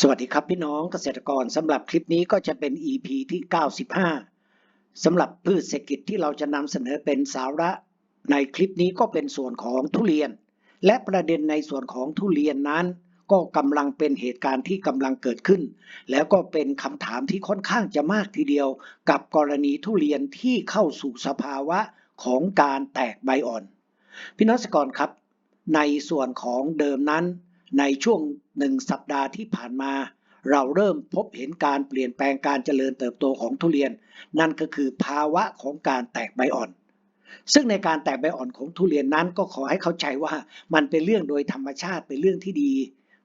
สวัสดีครับพี่น้องเกษตรกรสำหรับคลิปนี้ก็จะเป็น EP ที่ 95สำหรับพืชเศรษฐกิจที่เราจะนำเสนอเป็นสาระ ในคลิปนี้ก็เป็นส่วนของทุเรียน และประเด็นในส่วนของทุเรียนนั้น ก็กำลังเป็นเหตุการณ์ที่กำลังเกิดขึ้น แล้วก็เป็นคำถามที่ค่อนข้างจะมากทีเดียว กับกรณีทุเรียนที่เข้าสู่สภาวะของการแตกใบอ่อน พี่น้องเกษตรกรครับ ในส่วนของเดิมนั้น ในช่วงหนึ่งสัปดาห์ที่ผ่านมา เราเริ่มพบเห็นการเปลี่ยนแปลงการเจริญเติบโตของทุเรียน นั่นก็คือภาวะของการแตกใบอ่อน ซึ่งในการแตกใบอ่อนของทุเรียนนั้นก็ขอให้เข้าใจว่ามันเป็นเรื่องโดยธรรมชาติเป็นเรื่องที่ดี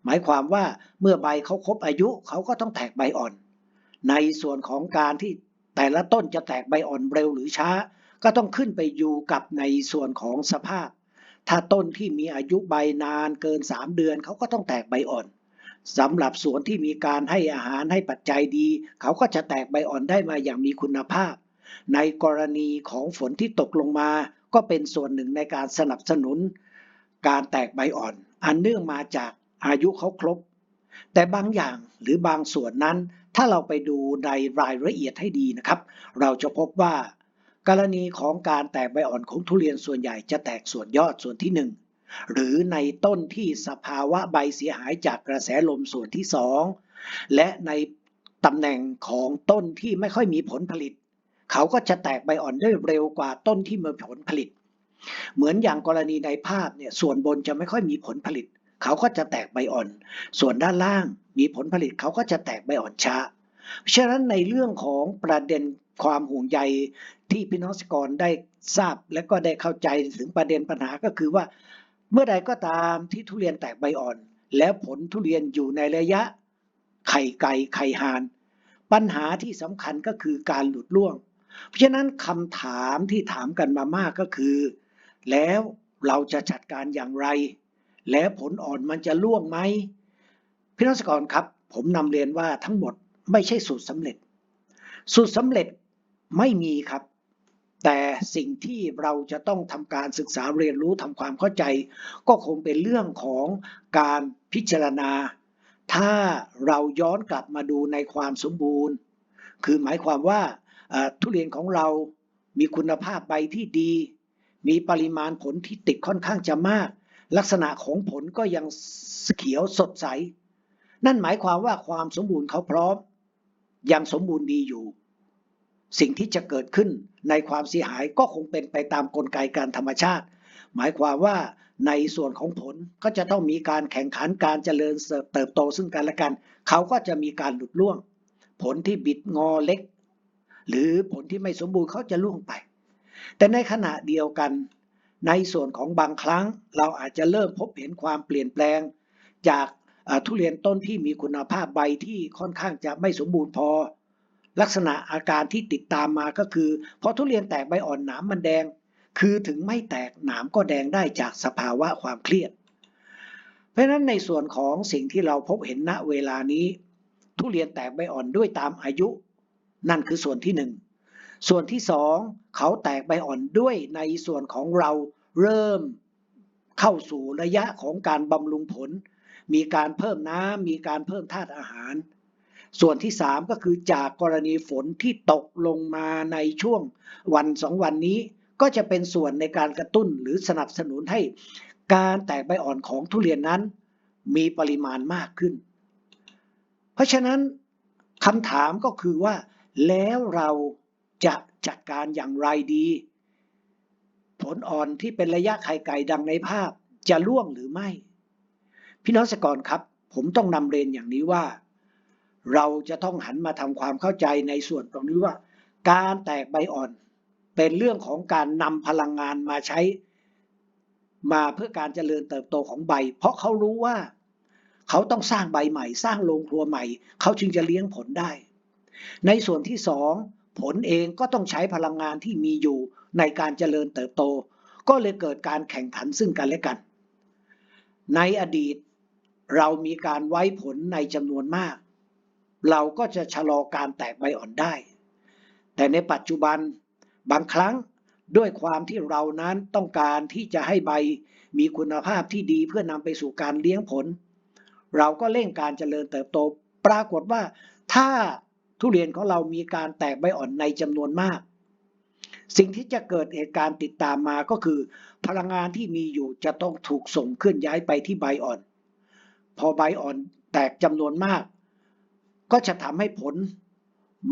หมายความว่าเมื่อใบเขาครบอายุเขาก็ต้องแตกใบอ่อน ในส่วนของการที่แต่ละต้นจะแตกใบอ่อนเร็วหรือช้า ก็ต้องขึ้นไปอยู่กับในส่วนของสภาพ ถ้าต้นที่มีอายุใบนานเกิน 3 เดือนเขาก็ต้องแตกใบอ่อนสำหรับสวนที่มีการให้อาหารให้ปัจจัยดี เขาก็จะแตกใบอ่อนได้มาอย่างมีคุณภาพ ในกรณีของฝนที่ตกลงมา ก็เป็นส่วนหนึ่งในการสนับสนุน การแตกใบอ่อน อันเนื่องมาจากอายุเขาครบ แต่บางอย่างหรือบางส่วนนั้น ถ้าเราไปดูในรายละเอียดให้ดีนะครับ เราจะพบว่า กรณีของการแตกใบอ่อนของทุเรียนส่วนใหญ่จะแตกส่วนยอดส่วนที่ 1 หรือในต้นที่สภาวะใบเสียหายจากกระแสลมส่วนที่ 2 และในตำแหน่งของต้นที่ไม่ค่อยมีผลผลิต เขาก็จะแตกใบอ่อนได้เร็วกว่าต้นที่มีผลผลิต เหมือนอย่างกรณีในภาพเนี่ยส่วนบนจะไม่ค่อยมีผลผลิต เขาก็จะแตกใบอ่อน ส่วนด้านล่างมีผลผลิตเขาก็จะแตกใบอ่อนช้า ฉะนั้นในเรื่องของประเด็น ความห่วงใยที่พี่น้องเกรได้ทราบและก็ได้เข้าใจถึงประเด็นปัญหาก็คือว่า เมื่อใดก็ตามที่ทุเรียนแตกใบอ่อน แล้วผลทุเรียนอยู่ในระยะไข่ไก่ไข่ห่าน ปัญหาที่สำคัญก็คือการหลุดร่วง เพราะฉะนั้นคำถามที่ถามกันมามากก็คือ แล้วเราจะจัดการอย่างไร แล้วผลอ่อนมันจะร่วงไหมพี่น้องเกรกรครับ ผมนำเรียนว่าทั้งหมดไม่ใช่สูตรสำเร็จ สูตรสำเร็จ ไม่มีครับ แต่สิ่งที่เราจะต้องทำการศึกษาเรียนรู้ทำความเข้าใจ ก็คงเป็นเรื่องของการพิจารณา ถ้าเราย้อนกลับมาดูในความสมบูรณ์ คือหมายความว่าทุเรียนของเรามีคุณภาพใบที่ดี มีปริมาณผลที่ติดค่อนข้างจะมาก ลักษณะของผลก็ยังเขียวสดใส นั่นหมายความว่าความสมบูรณ์เขาพร้อม ยังสมบูรณ์ดีอยู่ สิ่งที่จะเกิดขึ้นในความเสียหายก็คงเป็นไปตามกลไกการธรรมชาติ หมายความว่าในส่วนของผลก็จะต้องมีการแข่งขันการเจริญเติบโตซึ่งกันและกัน เขาก็จะมีการหลุดร่วง ผลที่บิดงอเล็ก หรือผลที่ไม่สมบูรณ์เขาจะล่วงไป แต่ในขณะเดียวกัน ในส่วนของบางครั้ง เราอาจจะเริ่มพบเห็นความเปลี่ยนแปลง จากทุเรียนต้นที่มีคุณภาพใบที่ค่อนข้างจะไม่สมบูรณ์พอ ลักษณะอาการที่ติดตามมาก็คือพอทุเรียนแตกใบอ่อนหนามมันแดง คือถึงไม่แตกหนามก็แดงได้จากสภาวะความเครียด เพราะฉะนั้นในส่วนของสิ่งที่เราพบเห็นณเวลานี้ ทุเรียนแตกใบอ่อนด้วยตามอายุ นั่นคือส่วนที่หนึ่งส่วนที่สองเขาแตกใบอ่อนด้วยในส่วนของเราเริ่มเข้าสู่ระยะของการบำรุงผล มีการเพิ่มน้ำมีการเพิ่มธาตุอาหาร ส่วนที่สามก็คือจากกรณีฝนที่ตกลงมาในช่วงวันสองวันนี้ ก็จะเป็นส่วนในการกระตุ้นหรือสนับสนุนให้การแตกใบอ่อนของทุเรียนนั้น มีปริมาณมากขึ้น เพราะฉะนั้นคำถามก็คือว่า แล้วเราจะจัดการอย่างไรดี ผลอ่อนที่เป็นระยะไข่ไก่ดังในภาพจะล่วงหรือไม่ พี่น้องเกษตรกรครับ ผมต้องนำเรียนอย่างนี้ว่า เราจะต้องหันมาทำความเข้าใจในส่วนตรงนี้ว่า การแตกใบอ่อน เป็นเรื่องของการนำพลังงานมาใช้ มาเพื่อการเจริญเติบโตของใบ เพราะเขารู้ว่า เขาต้องสร้างใบใหม่ สร้างโรงครัวใหม่ เขาจึงจะเลี้ยงผลได้ ในส่วนที่สองผลเองก็ต้องใช้พลังงานที่มีอยู่ในการเจริญเติบโต ก็เลยเกิดการแข่งขันซึ่งกันและกัน ในอดีต เรามีการไว้ผลในจำนวนมาก เราก็จะชะลอการแตกใบอ่อนได้ แต่ในปัจจุบันบางครั้งด้วยความที่เรานั้นต้องการที่จะให้ใบมีคุณภาพที่ดีเพื่อนำไปสู่การเลี้ยงผล เราก็เร่งการเจริญเติบโต ปรากฏว่าถ้าทุเรียนของเรามีการแตกใบอ่อนในจำนวนมาก สิ่งที่จะเกิดเหตุการณ์ติดตามมาก็คือ พลังงานที่มีอยู่จะต้องถูกส่งเคลื่อนย้ายไปที่ใบอ่อน พอใบอ่อนแตกจำนวนมาก ก็จะทำให้ผล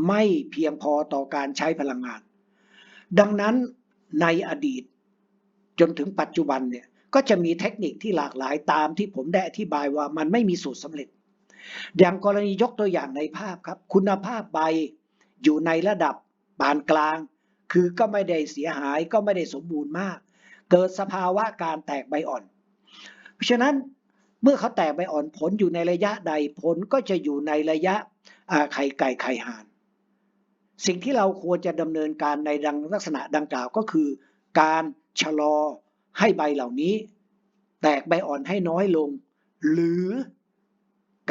ไม่เพียงพอต่อการใช้พลังงาน ดังนั้นในอดีต จนถึงปัจจุบันเนี่ยก็จะมีเทคนิคที่หลากหลายตามที่ผมได้อธิบายว่ามันไม่มีสูตรสำเร็จ อย่างกรณียกตัวอย่างในภาพครับ คุณภาพใบอยู่ในระดับปานกลาง คือก็ไม่ได้เสียหายก็ไม่ได้สมบูรณ์มาก เกิดสภาวะการแตกใบอ่อน เพราะฉะนั้น เมื่อเขาแตกใบอ่อนผลอยู่ในระยะใดผลก็จะอยู่ในระยะไข่ไก่ไข่ห่าน สิ่งที่เราควรจะดำเนินการในดังลักษณะดังกล่าวก็คือ การชะลอให้ใบเหล่านี้ แตกใบอ่อนให้น้อยลง หรือ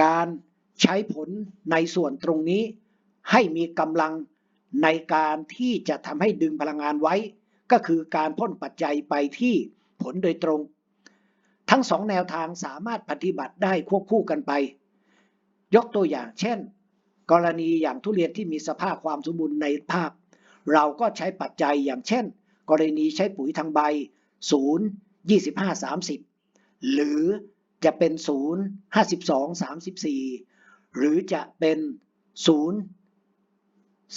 การใช้ผลในส่วนตรงนี้ ให้มีกำลังในการที่จะทำให้ดึงพลังงานไว้ ก็คือการพ่นปัจจัยไปที่ผลโดยตรง ทั้งสองแนวทางสามารถปฏิบัติได้ควบคู่กันไป ยกตัวอย่างเช่น กรณีอย่างทุเรียนที่มีสภาพความสมบูรณ์ในภาพ เราก็ใช้ปัจจัยอย่างเช่น กรณีใช้ปุ๋ยทางใบ 0 25 30 หรือจะเป็น 0 52 34 หรือจะเป็น 0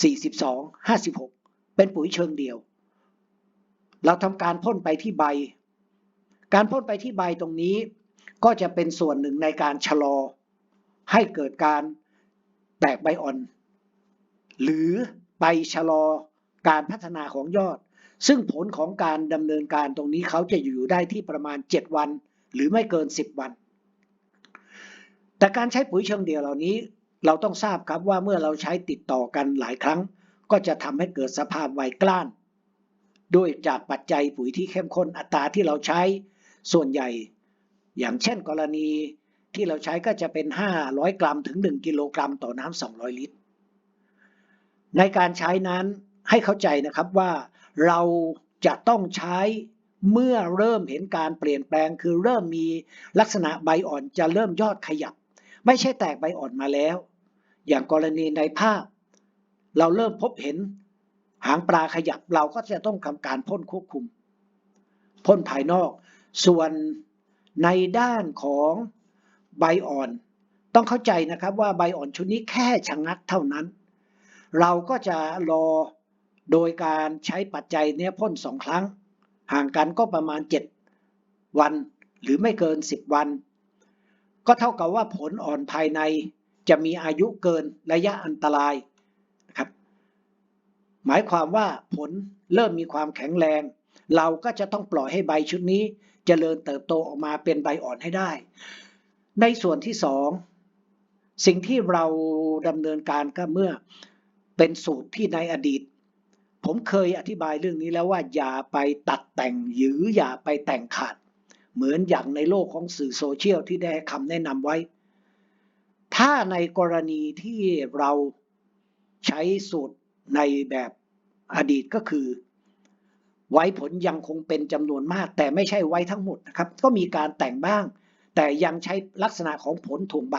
42 56 เป็นปุ๋ยเชิงเดียว เราทำการพ่นไปที่ใบ การพ่นไปที่ใบตรงนี้ ก็จะเป็นส่วนหนึ่งในการชะลอ ให้เกิดการแตกใบอ่อน หรือไปชะลอการพัฒนาของยอด ซึ่งผลของการดำเนินการตรงนี้เขาจะอยู่ได้ที่ประมาณ 7 วัน หรือไม่เกิน 10 วัน แต่การใช้ปุ๋ยเชิงเดียวเหล่านี้เราต้องทราบครับว่าเมื่อเราใช้ติดต่อกันหลายครั้ง ก็จะทำให้เกิดสภาพไวกล้าน ด้วยจากปัจจัยปุ๋ยที่เข้มข้นอัตราที่เราใช้ ส่วนใหญ่ อย่างเช่นกรณีที่เราใช้ก็จะเป็น 500 กรัมถึง 1 กิโลกรัมต่อน้ำ200 ลิตร ในการใช้นั้นให้เข้าใจนะครับว่าเราจะต้องใช้เมื่อเริ่มเห็นการเปลี่ยนแปลงคือเริ่มมีลักษณะใบอ่อนจะเริ่มยอดขยับ ไม่ใช่แตกใบอ่อนมาแล้ว อย่างกรณีในภาพ เราเริ่มพบเห็นหางปลาขยับเราก็จะต้องทำการพ่นควบคุม พ่นภายนอก ส่วนในด้านของใบอ่อน ต้องเข้าใจนะครับว่าใบอ่อนชุดนี้แค่ชะงัดเท่านั้น เราก็จะรอโดยการใช้ปัจจัยเนี้ยพ่นสองครั้ง ห่างกันก็ประมาณ 7 วัน หรือไม่เกิน 10 วัน ก็เท่ากับว่าผลอ่อนภายในจะมีอายุเกินระยะอันตรายนะครับ หมายความว่าผลเริ่มมีความแข็งแรง เราก็จะต้องปล่อยให้ใบชุดนี้จเจริญเติบโตออกมาเป็นใบอ่อนให้ได้ ในส่วนที่สองสิ่งที่เราดำเนินการก็เมื่อเป็นสูตรที่ในอดีต ผมเคยอธิบายเรื่องนี้แล้วว่าอย่าไปตัดแต่งหรืออย่าไปแต่งขาด เหมือนอย่างในโลกของสื่อโซเชียลที่ได้คำแนะนำไว้ ถ้าในกรณีที่เราใช้สูตรในแบบอดีตก็คือ ไว้ผลยังคงเป็นจำนวนมาก แต่ไม่ใช่ไว้ทั้งหมดนะครับ ก็มีการแต่งบ้าง แต่ยังใช้ลักษณะของผลถ่วงใบ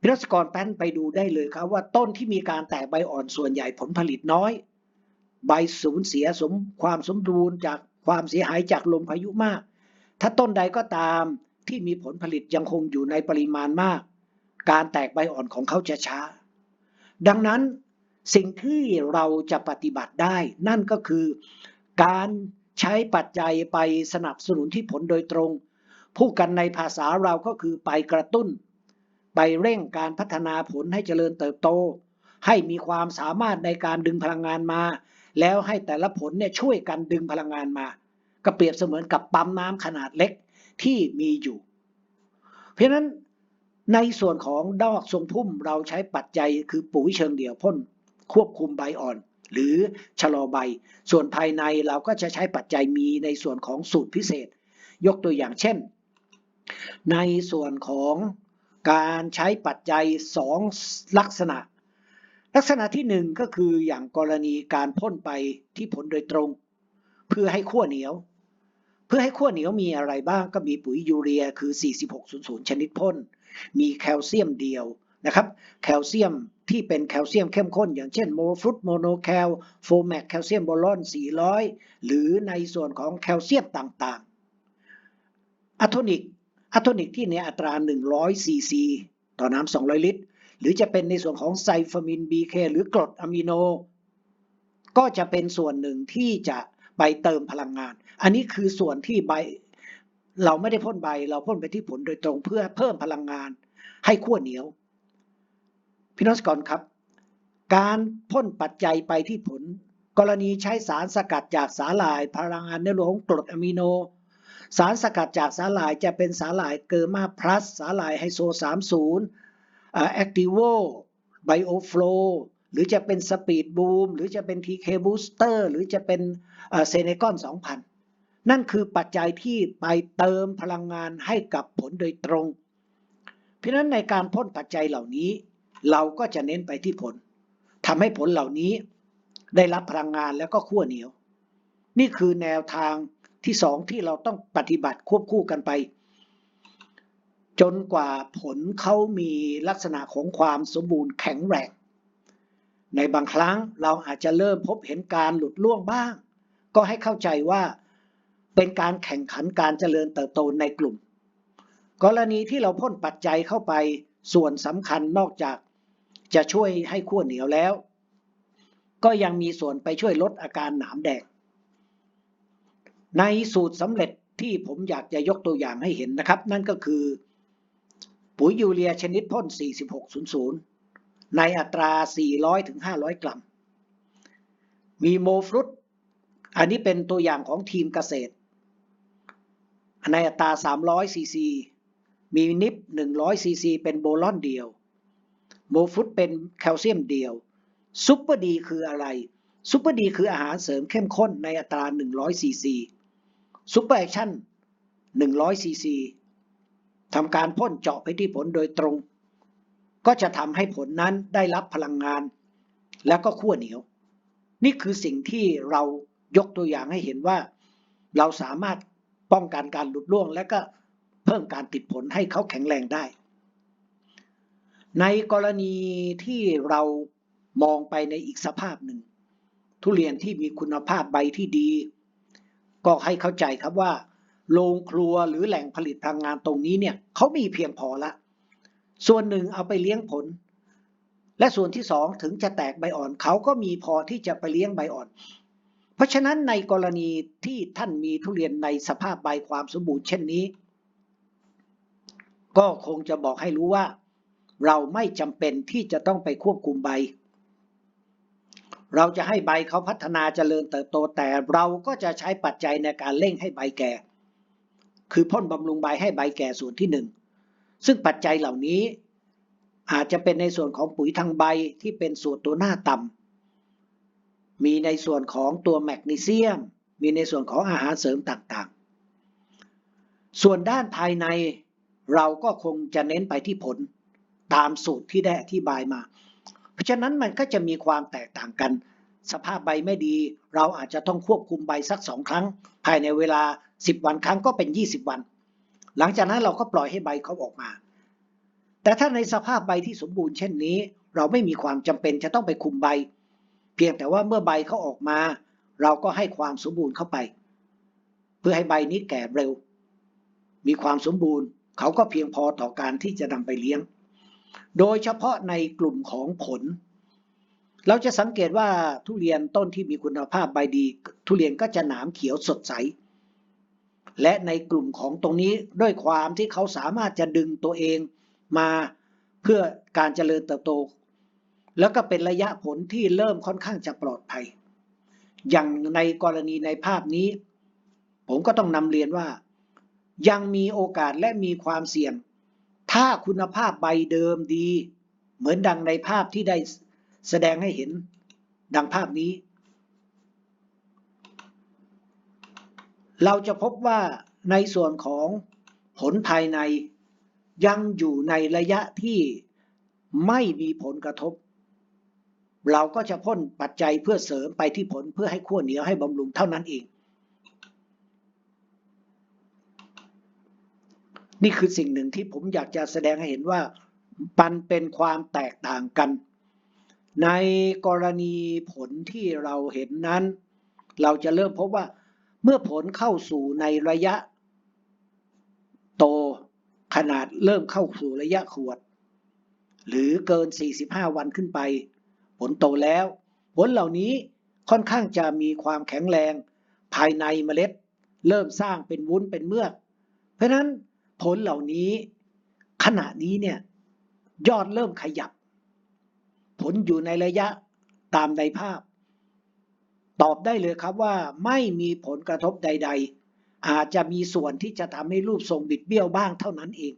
พิรัศกรแป้นไปดูได้เลยครับว่าต้นที่มีการแตกใบอ่อนส่วนใหญ่ผลผลิตน้อย ใบสูญเสียสมความสมดุลจากความเสียหายจากลมพายุมาก ถ้าต้นใดก็ตามที่มีผลผลิตยังคงอยู่ในปริมาณมาก การแตกใบอ่อนของเขาจะช้า ดังนั้นสิ่งที่เราจะปฏิบัติได้นั่นก็คือ การใช้ปัจจัยไปสนับสนุนที่ผลโดยตรง พูดกันในภาษาเราก็คือไปกระตุ้น ไปเร่งการพัฒนาผลให้เจริญเติบโต ให้มีความสามารถในการดึงพลังงานมา แล้วให้แต่ละผลเนี่ยช่วยกันดึงพลังงานมา ก็เปรียบเสมือนกับปั๊มน้ำขนาดเล็กที่มีอยู่ เพราะฉะนั้นในส่วนของดอกทรงพุ่มเราใช้ปัจจัยคือปุ๋ยเชิงเดี่ยวพ่นควบคุมใบอ่อน หรือชะลอใบ ส่วนภายในเราก็จะใช้ปัจจัยมีในส่วนของสูตรพิเศษ ยกตัวอย่างเช่น ในส่วนของการใช้ปัจจัย 2 ลักษณะ ลักษณะที่ 1 ก็คืออย่างกรณีการพ่นไปที่ผลโดยตรง เพื่อให้ขั้วเหนียว เพื่อให้ขั้วเหนียวมีอะไรบ้างก็มีปุ๋ยยูเรียคือ 4600 ชนิดพ่น มีแคลเซียมเดียวนะครับ แคลเซียม ที่เป็นแคลเซียมเข้มข้น อย่างเช่นโมฟรุตโมโนแคลโฟแมกแคลเซียมโบรอน 400 หรือในส่วนของแคลเซียมต่างๆ อะโทนิกอะโทนิกที่ในอัตรา 100 ซีซี ต่อน้ำ 200 ลิตร หรือจะเป็นในส่วนของไซฟามิน BK หรือกรดอะมิโน ก็จะเป็นส่วนหนึ่งที่จะไปเติมพลังงาน อันนี้คือส่วนที่ใบเราไม่ได้พ่นใบ เราพ่นไปที่ผลโดยตรงเพื่อเพิ่มพลังงานให้ขั้วเหนียว พี่น้องสกอนครับ การพ่นปัจจัยไปที่ผล กรณีใช้สารสกัดจากสาหร่าย พลังงานในโลหะกรดอะมิโน สารสกัดจากสาหร่ายจะเป็นสาหร่ายเกอร์มาพลัส สาหร่ายไฮโซ 30แอคติโวไบโอฟลหรือจะเป็นสปีดบูมหรือจะเป็น TK Booster หรือจะเป็นเซเนกอน 2,000 นั่นคือปัจจัยที่ไปเติมพลังงานให้กับผลโดยตรง เพราะฉะนั้นในการพ่นปัจจัยเหล่านี้ เราก็จะเน้นไปที่ผลทำให้ผลเหล่านี้ได้รับพลังงานแล้วก็ขั้วเหนียว นี่คือแนวทางที่สองที่เราต้องปฏิบัติควบคู่กันไป จนกว่าผลเขามีลักษณะของความสมบูรณ์แข็งแรง ในบางครั้งเราอาจจะเริ่มพบเห็นการหลุดล่วงบ้าง ก็ให้เข้าใจว่าเป็นการแข่งขันการเจริญเติบโตในกลุ่ม กรณีที่เราพ่นปัจจัยเข้าไปส่วนสำคัญนอกจาก จะช่วยให้ขั้วเหนียวแล้ว ก็ยังมีส่วนไปช่วยลดอาการหนามแดงในสูตรสำเร็จที่ผมอยากจะยกตัวอย่างให้เห็นนะครับ นั่นก็คือ ปุ๋ยยูเรียชนิดพ่น 4600 ในอัตรา 400-500 กรัม มีโมฟรุต อันนี้เป็นตัวอย่างของทีมเกษตร ในอัตรา 300 ซีซี มีนิป100 ซีซี เป็นโบลอนเดียว โมฟุตเป็นแคลเซียมเดียวซุปเปอร์ดีคืออะไรซุปเปอร์ดีคืออาหารเสริมเข้มข้นในอัตรา 100 ซีซีซุปเปอร์แอคชั่น 100 ซีซีทำการพ่นเจาะไปที่ผลโดยตรง ก็จะทำให้ผลนั้นได้รับพลังงาน แล้วก็ขั้วเหนียว นี่คือสิ่งที่เรายกตัวอย่างให้เห็นว่า เราสามารถป้องกันการหลุดล่วง และก็เพิ่มการติดผลให้เขาแข็งแรงได้ ในกรณีที่เรามองไปในอีกสภาพหนึ่ง ทุเรียนที่มีคุณภาพใบที่ดี ก็ให้เข้าใจครับว่าโรงครัวหรือแหล่งผลิตพลังงานตรงนี้เนี่ยเขามีเพียงพอละ ส่วนหนึ่งเอาไปเลี้ยงผล และส่วนที่สองถึงจะแตกใบอ่อนเขาก็มีพอที่จะไปเลี้ยงใบอ่อน เพราะฉะนั้นในกรณีที่ท่านมีทุเรียนในสภาพใบความสมบูรณ์เช่นนี้ ก็คงจะบอกให้รู้ว่า เราไม่จำเป็นที่จะต้องไปควบคุมใบ เราจะให้ใบเขาพัฒนาเจริญเติบโตแต่เราก็จะใช้ปัจจัยในการเร่งให้ใบแก่ คือพ่นบำรุงใบให้ใบแก่ส่วนที่หนึ่งซึ่งปัจจัยเหล่านี้อาจจะเป็นในส่วนของปุ๋ยทางใบที่เป็นส่วนตัวหน้าต่ำ มีในส่วนของตัวแมกนีเซียม มีในส่วนของอาหารเสริมต่างๆ ส่วนด้านภายในเราก็คงจะเน้นไปที่ผล ตามสูตรที่ได้อธิบายมา เพราะฉะนั้นมันก็จะมีความแตกต่างกัน สภาพใบไม่ดี เราอาจจะต้องควบคุมใบสักสองครั้ง ภายในเวลา 10 วันครั้งก็เป็น 20 วัน หลังจากนั้นเราก็ปล่อยให้ใบเขาออกมา แต่ถ้าในสภาพใบที่สมบูรณ์เช่นนี้ เราไม่มีความจำเป็นจะต้องไปคุมใบ เพียงแต่ว่าเมื่อใบเขาออกมา เราก็ให้ความสมบูรณ์เข้าไป เพื่อให้ใบนี้แก่เร็ว มีความสมบูรณ์ เขาก็เพียงพอต่อการที่จะนำไปเลี้ยง โดยเฉพาะในกลุ่มของผล เราจะสังเกตว่าทุเรียนต้นที่มีคุณภาพใบดี ทุเรียนก็จะหนามเขียวสดใส และในกลุ่มของตรงนี้ด้วยความที่เขาสามารถจะดึงตัวเองมาเพื่อการเจริญเติบโต แล้วก็เป็นระยะผลที่เริ่มค่อนข้างจะปลอดภัย อย่างในกรณีในภาพนี้ ผมก็ต้องนำเรียนว่า ยังมีโอกาสและมีความเสี่ยง ถ้าคุณภาพใบเดิมดี เหมือนดังในภาพที่ได้แสดงให้เห็นดังภาพนี้ เราจะพบว่าในส่วนของผลภายในยังอยู่ในระยะที่ไม่มีผลกระทบ เราก็จะพ่นปัจจัยเพื่อเสริมไปที่ผลเพื่อให้ขั้วเหนียวให้บำรุงเท่านั้นเอง นี่คือสิ่งหนึ่งที่ผมอยากจะแสดงให้เห็นว่ามันเป็นความแตกต่างกัน ในกรณีผลที่เราเห็นนั้น เราจะเริ่มพบว่าเมื่อผลเข้าสู่ในระยะ โตขนาดเริ่มเข้าสู่ระยะขวด หรือเกิน 45 วันขึ้นไป ผลโตแล้ว ผลเหล่านี้ค่อนข้างจะมีความแข็งแรง ภายในเมล็ด เริ่มสร้างเป็นวุ้นเป็นเมือก เพราะฉะนั้น ผลเหล่านี้ ขณะนี้เนี่ยยอดเริ่มขยับ ผลอยู่ในระยะตามในภาพ ตอบได้เลยครับว่าไม่มีผลกระทบใด ๆ อาจจะมีส่วนที่จะทำให้รูปทรงบิดเบี้ยวบ้างเท่านั้นเอง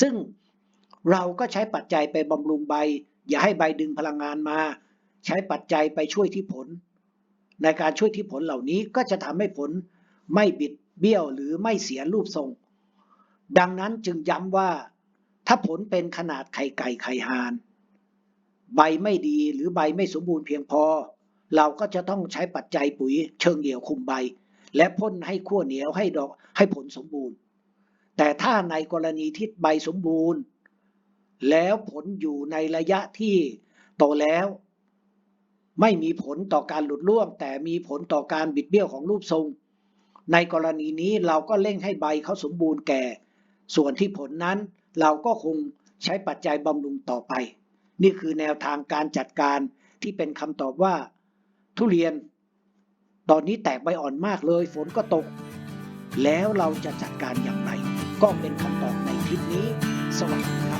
ซึ่งเราก็ใช้ปัจจัยไปบำรุงใบ อย่าให้ใบดึงพลังงานมา ใช้ปัจจัยไปช่วยที่ผล ในการช่วยที่ผลเหล่านี้ก็จะทำให้ผลไม่บิดเบี้ยวหรือไม่เสียรูปทรง ดังนั้นจึงย้ำว่า ถ้าผลเป็นขนาดไข่ไก่ไข่ห่าน ใบไม่ดีหรือใบไม่สมบูรณ์เพียงพอ เราก็จะต้องใช้ปัจจัยปุ๋ยเชิงเดี่ยวคุมใบ และพ่นให้ขั้วเหนียวให้ดอกให้ผลสมบูรณ์ แต่ถ้าในกรณีที่ใบสมบูรณ์ แล้วผลอยู่ในระยะที่โตแล้ว ไม่มีผลต่อการหลุดร่วง แต่มีผลต่อการบิดเบี้ยวของรูปทรง ในกรณีนี้เราก็เร่งให้ใบเขาสมบูรณ์แก่ ส่วนที่ผลนั้นเราก็คงใช้ปัจจัยบำรุงต่อไป นี่คือแนวทางการจัดการที่เป็นคำตอบว่า ทุเรียน ตอนนี้แตกใบอ่อนมากเลย ฝนก็ตก แล้วเราจะจัดการอย่างไร ก็เป็นคำตอบในคลิปนี้ สวัสดีครับ